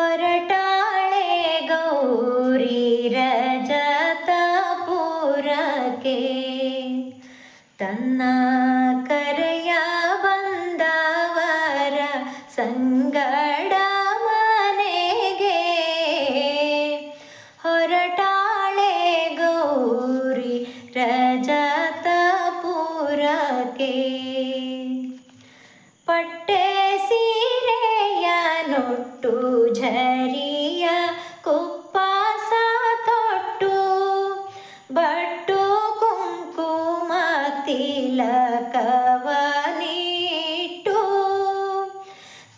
ಹೊರಟಾಳೆ ಗೌರಿ ರಜತಪುರಕ್ಕೆ. ತನ್ನ ಕರೆಯ ಬಂದವರ ಸಂಗಡ ಮನೆಗೆ. ಹೊರಟಾಳೆ ಗೌರಿ ರಜತಪುರಕ್ಕೆ. ಪಟ್ಟೆ ತಿಲಕವನಿಟ್ಟು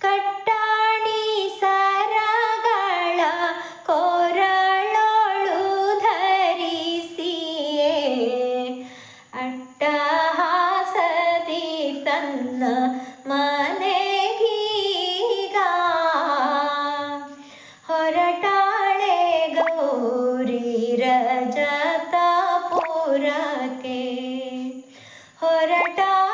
ಕಟ್ಟಾಣಿ ಸರಗಳ ಕೊರಳೊಳು ಧರಿಸಿಯೇ ಅಟ್ಟಹಾಸದಿ ತನ್ನ ಹೊರಟಾಳೆ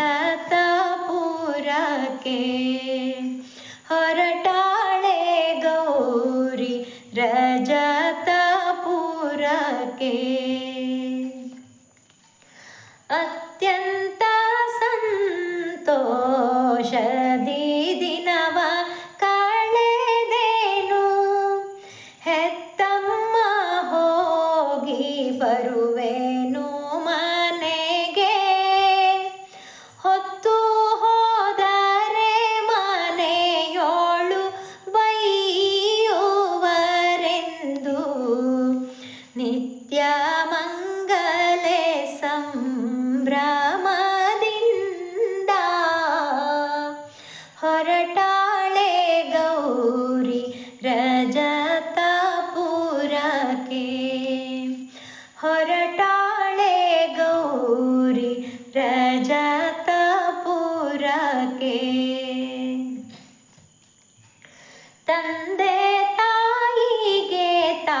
ರಜತಪುರಕ್ಕೆ ಹೊರಟಾಳೆ ಗೌರಿ ರಜತಪುರಕ್ಕೆ ಅತ್ಯಂತ ಸಂತೋಷದಿ ಹೊರಟಾಳೆ ಗೌರಿ ರಜತಪುರಕ್ಕೆ ಹೊರಟಾಳೆ ಗೌರಿ ರಜತಪುರಕ್ಕೆ ತಂದೆ ತಾಯಿಗೆ ತಾ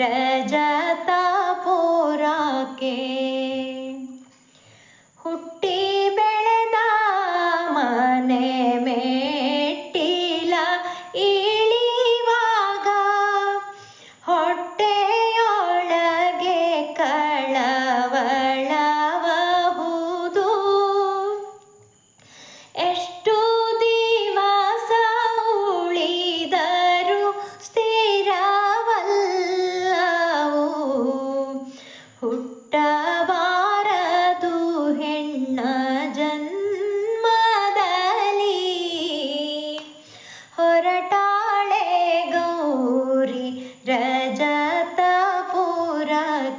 Red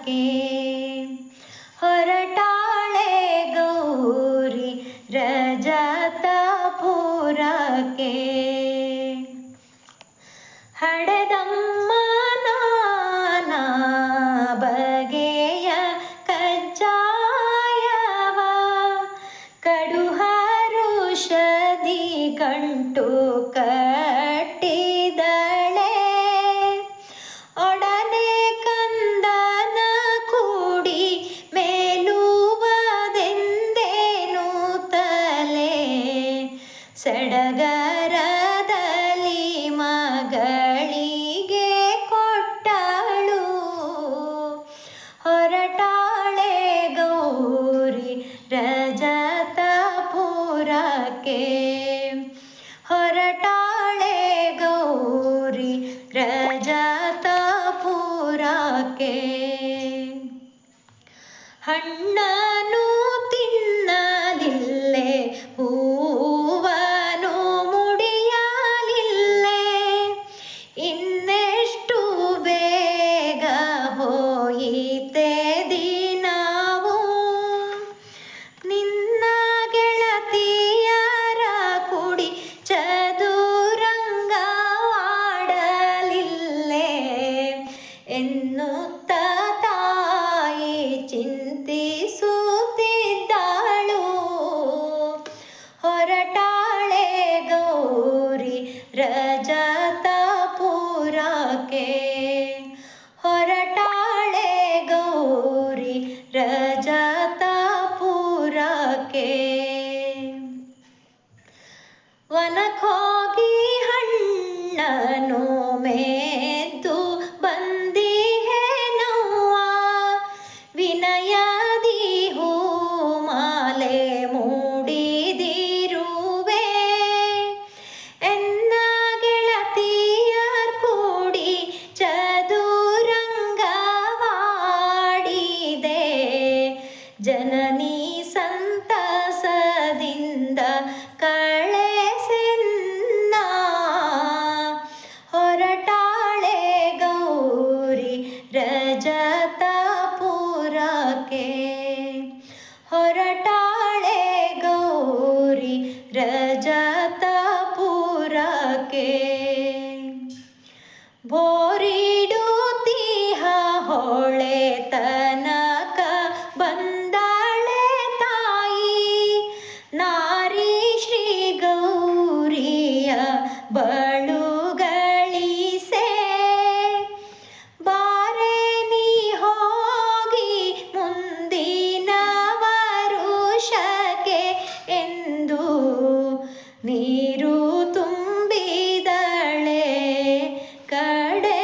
सके हो रटा ಹಣ್ಣನು ತಿನ್ನದಿಲ್ಲೆ ಹೂ सके वनख होगी ರ ನೀರು ತುಂಬಿದಳೆ ಕಡೆಗಣ್ಣಿನಲಿ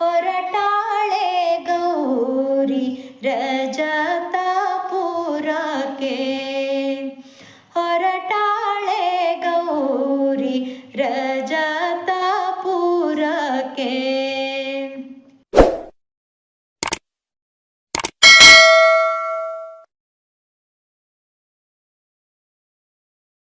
ಹೊರಟಾಳೆ ಗೌರಿ ರಜತಾಪುರಕ್ಕೆ. ಹೊರ